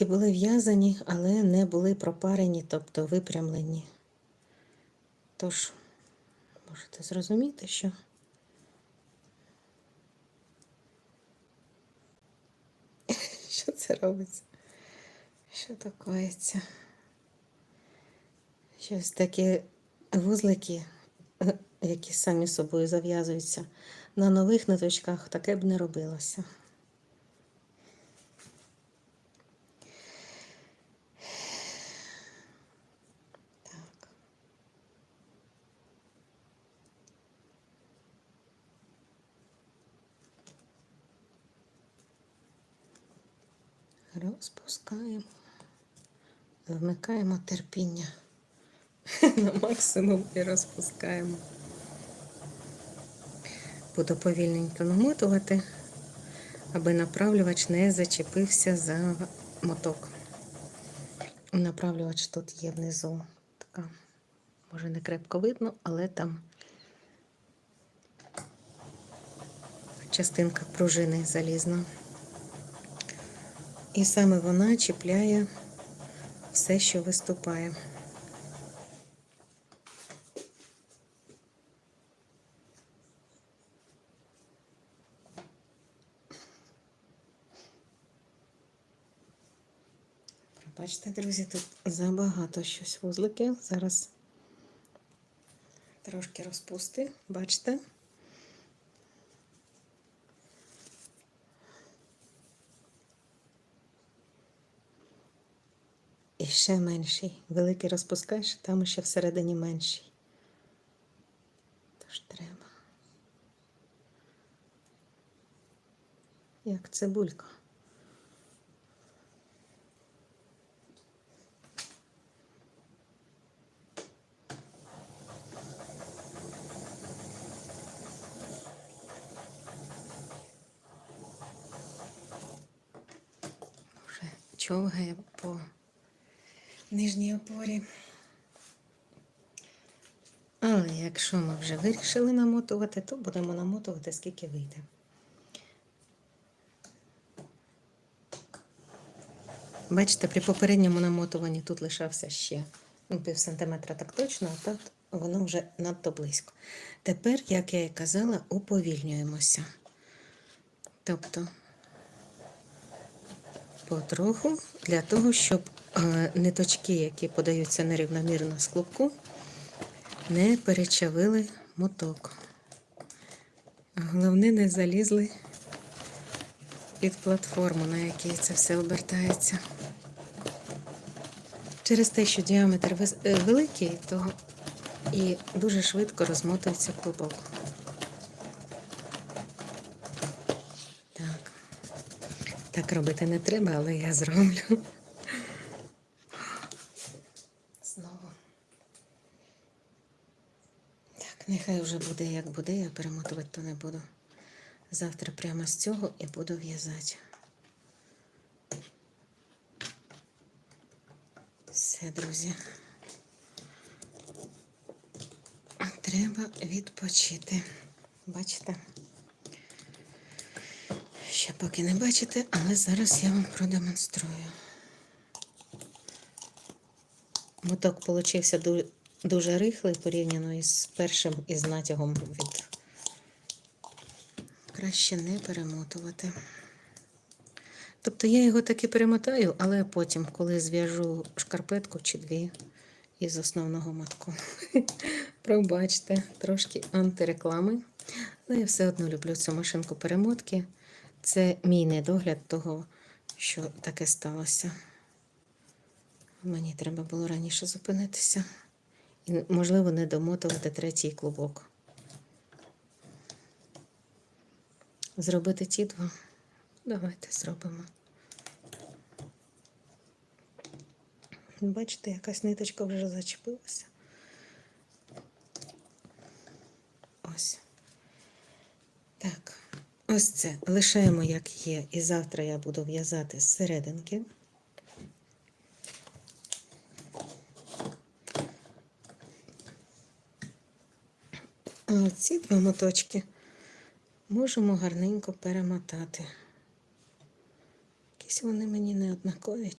Нитки були в'язані, але не були пропарені, тобто випрямлені. Тож, можете зрозуміти, що що це робиться? Що такоється? Щось такі вузлики, е, які самі собою зав'язуються. На нових ниточках таке б не робилося. Розпускаємо, вмикаємо терпіння на максимум і розпускаємо. Буду повільненько намотувати, аби направлювач не зачепився за моток. Направлювач тут є внизу. Така, може, не крепко видно, але там частинка пружини залізна. І саме вона чіпляє все, що виступає. Бачите, друзі, тут забагато щось вузлики. Зараз трошки розпусти, бачите? Ще менший. Великий розпускаєш, там ще всередині менший. Тож треба. Як цибулька. Човгає по нижній опорі. Але якщо ми вже вирішили намотувати, то будемо намотувати скільки вийде. Бачите, при попередньому намотуванні тут лишався ще ну, пів сантиметра так точно, а тут воно вже надто близько. Тепер, як я і казала, уповільнюємося. Тобто потроху для того, щоб ниточки, які подаються нерівномірно з клубку, не перечавили моток. Головне, не залізли під платформу, на якій це все обертається. Через те, що діаметр е, великий, то і дуже швидко розмотується клубок. Так. Так робити не треба, але я зроблю. Знову. Так, нехай вже буде як буде, я перемотувати то не буду. Завтра прямо з цього і буду в'язати. Все, друзі. Треба відпочити. Бачите? Ще поки не бачите, але зараз я вам продемонструю. Моток получився дуже рихлий порівняно із першим із натягом від. Краще не перемотувати. Тобто я його таки перемотаю, але потім, коли зв'яжу шкарпетку чи дві із основного матку. Пробачте, трошки антиреклами. Але я все одно люблю цю машинку перемотки. Це мій недогляд того, що таке сталося. Мені треба було раніше зупинитися. Можливо, не домотувати третій клубок. Зробити ті два. Давайте зробимо. Бачите, якась ниточка вже зачепилася. Ось. Так, ось це лишаємо, як є. І завтра я буду в'язати з серединки. А ці два моточки можемо гарненько перемотати. Якісь вони мені не однакові